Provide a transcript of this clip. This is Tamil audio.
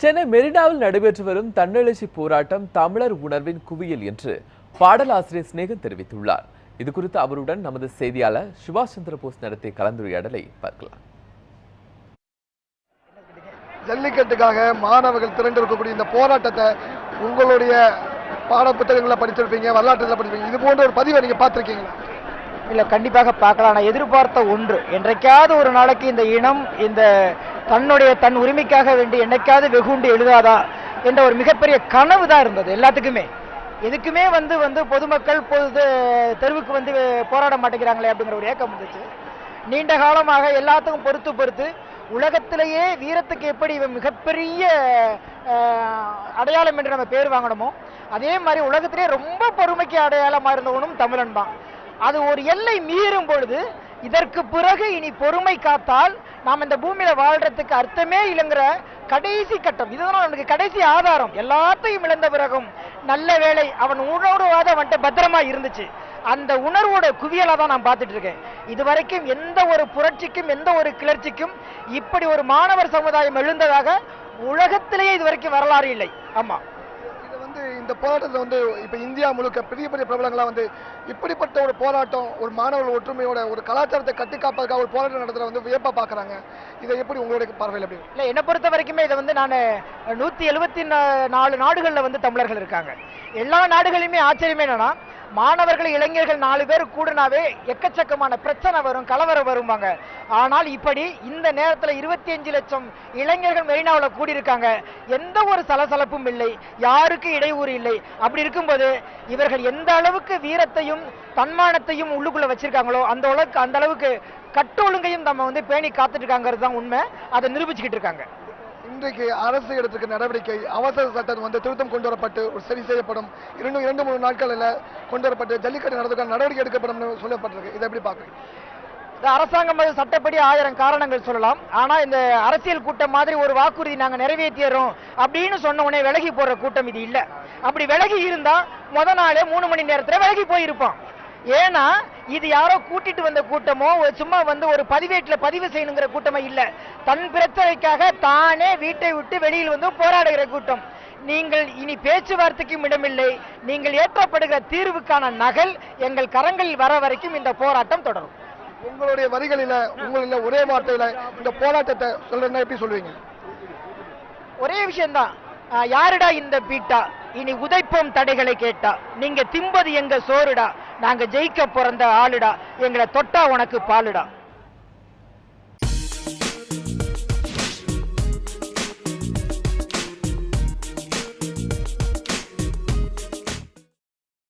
சென்னை மெரினாவில் நடைபெற்று வரும் தன்னெழுச்சி போராட்டம் தமிழர் உணர்வின் குவியல் என்று பாடலாசிரியர் சிநேகன் தெரிவித்துள்ளார். இது குறித்து அவருடன் நமது செய்தியாளர் சுபாஷ் சந்திர போஸ் நடத்திய கலந்துரையாடலை பார்க்கலாம். ஜல்லிக்கட்டுக்காக மாணவர்கள் திரண்டிருக்கக்கூடிய இந்த போராட்டத்தை உங்களுடைய பாட புத்தகங்களை படிச்சிருப்பீங்க வரலாற்றுல படிச்சிருப்பீங்க. இது போன்ற ஒரு பதிவை நீங்க பார்த்திருக்கீங்களா? இல்லை கண்டிப்பாக பார்க்கலாம். நான் எதிர்பார்த்த ஒன்று. என்றைக்காவது ஒரு நாளைக்கு இந்த இனம் இந்த தன்னுடைய தன் உரிமைக்காக வேண்டி என்னைக்காவது வெகுண்டு எழுதாதா என்ற ஒரு மிகப்பெரிய கனவு தான் இருந்தது எல்லாத்துக்குமே. எதுக்குமே வந்து வந்து பொதுமக்கள் பொது தெருவுக்கு வந்து போராட மாட்டேங்கிறாங்களே அப்படிங்கிற ஒரு ஏக்கம் இருந்துச்சு நீண்ட காலமாக எல்லாத்துக்கும் பொறுத்து பொறுத்து உலகத்திலேயே வீரத்துக்கு எப்படி இவன் மிகப்பெரிய அடையாளம் என்று நம்ம பேர் வாங்கணுமோ அதே மாதிரி உலகத்திலே ரொம்ப பொறுமைக்கு அடையாளமா இருந்தவனும் தமிழன் தான். அது ஒரு எல்லை மீறும் பொழுது இதற்கு பிறகு இனி பொறுமை காத்தால் நாம் இந்த பூமியில வாழ்றதுக்கு அர்த்தமே இல்லைங்கிற கடைசி கட்டம். இதுதான் அவனுக்கு கடைசி ஆதாரம். எல்லாத்தையும் இழந்த பிறகும் நல்ல வேளை அவன் உணர்வாத அவன்கிட்ட பத்திரமா இருந்துச்சு. அந்த உணர்வோட குவியலா தான் நான் பார்த்துட்டு இருக்கேன். இதுவரைக்கும் எந்த ஒரு புரட்சிக்கும் எந்த ஒரு கிளர்ச்சிக்கும் இப்படி ஒரு மாணவர் சமுதாயம் எழுந்ததாக உலகத்திலேயே இதுவரைக்கும் வரலாறு இல்லை. ஆமா. இந்த போராட்டத்தில் வந்து இப்போ இந்தியா முழுக்க பெரிய பெரிய பிரபலங்களாக வந்து இப்படிப்பட்ட ஒரு போராட்டம் ஒரு மாணவர்கள் ஒற்றுமையோட ஒரு கலாச்சாரத்தை கட்டிக்காப்பதற்காக ஒரு போராட்டம் நடத்துகிற வந்து வியப்பா பார்க்குறாங்க இதை எப்படி உங்களுடைய பார்வையில் எப்படி இல்லை என்னை பொறுத்த வரைக்குமே இதை வந்து நான் நூத்தி எழுபத்தி நாலு நாடுகள்ல வந்து தமிழர்கள் இருக்காங்க. எல்லா நாடுகளிலுமே ஆச்சரியமே என்னன்னா மாணவர்கள் இளைஞர்கள் நாலு பேர் கூடுனாவே எக்கச்சக்கமான பிரச்சனை வரும் கலவரம் வருவாங்க ஆனால் இப்படி இந்த நேரத்தில் இருபத்தி அஞ்சு லட்சம் இளைஞர்கள் மெரினாவில் கூடியிருக்காங்க. எந்த ஒரு சலசலப்பும் இல்லை. யாருக்கு இடையூறு இல்லை. அப்படி இருக்கும்போது இவர்கள் எந்த அளவுக்கு வீரத்தையும் தன்மானத்தையும் உள்ளுக்குள்ள வச்சிருக்காங்களோ அந்த அளவுக்கு அந்த அளவுக்கு கட்டொழுங்கையும் நம்ம வந்து பேணி காத்துட்டு இருக்காங்கிறது தான் உண்மை. அதை நிரூபிச்சுக்கிட்டு இருக்காங்க. இன்றைக்கு அரசு எடுத்திருக்க நடவடிக்கை அவசர சட்டம் வந்து திருத்தம் கொண்டு வரப்பட்டு ஒரு சரி செய்யப்படும். இரண்டு இரண்டு மூணு நாட்களில் கொண்டு வரப்பட்டு ஜல்லிக்கட்டு நடத்துக்கான நடவடிக்கை எடுக்கப்படும் சொல்லப்பட்டிருக்கு. இதை எப்படி பார்க்குறீங்க? இந்த அரசாங்கம் சட்டப்படி ஆயிரம் காரணங்கள் சொல்லலாம். ஆனால் இந்த அரசியல் கூட்டம் மாதிரி ஒரு வாக்குறுதி நாங்கள் நிறைவேற்றிடுறோம் அப்படின்னு சொன்ன உடனே விலகி போடுற கூட்டம் இது இல்லை. அப்படி விலகி இருந்தால் முத நாளே மூணு மணி நேரத்தில் விலகி போயிருப்போம். ஏன்னா இது யாரோ கூட்டிட்டு வந்த கூட்டமோ சும்மா வந்து ஒரு பதிவேட்டுல பதிவு செய்யணுங்கிற கூட்டமே இல்ல. தன் பிரச்சனைக்காக தானே வீட்டை விட்டு வெளியில் வந்து போராடுகிற கூட்டம். நீங்கள் இனி பேச்சுவார்த்தைக்கும் இடமில்லை. நீங்கள் ஏற்றப்படுகிற தீர்வுக்கான நகல் எங்கள் கரங்களில் வர வரைக்கும் இந்த போராட்டம் தொடரும். உங்களுடைய வரிகளில உங்களில் ஒரே வார்த்தையில இந்த போராட்டத்தை சொல்றதுன்னா எப்படி சொல்லுவீங்க? ஒரே விஷயம்தான். யாருடா இந்த பீட்டா? இனி உதைப்போம் தடைகளை கேட்டா. நீங்க திம்பது எங்க சோறுடா. நாங்க ஜெயிக்க பிறந்த ஆளுடா. எங்களை தொட்டா உனக்கு பாலுடா.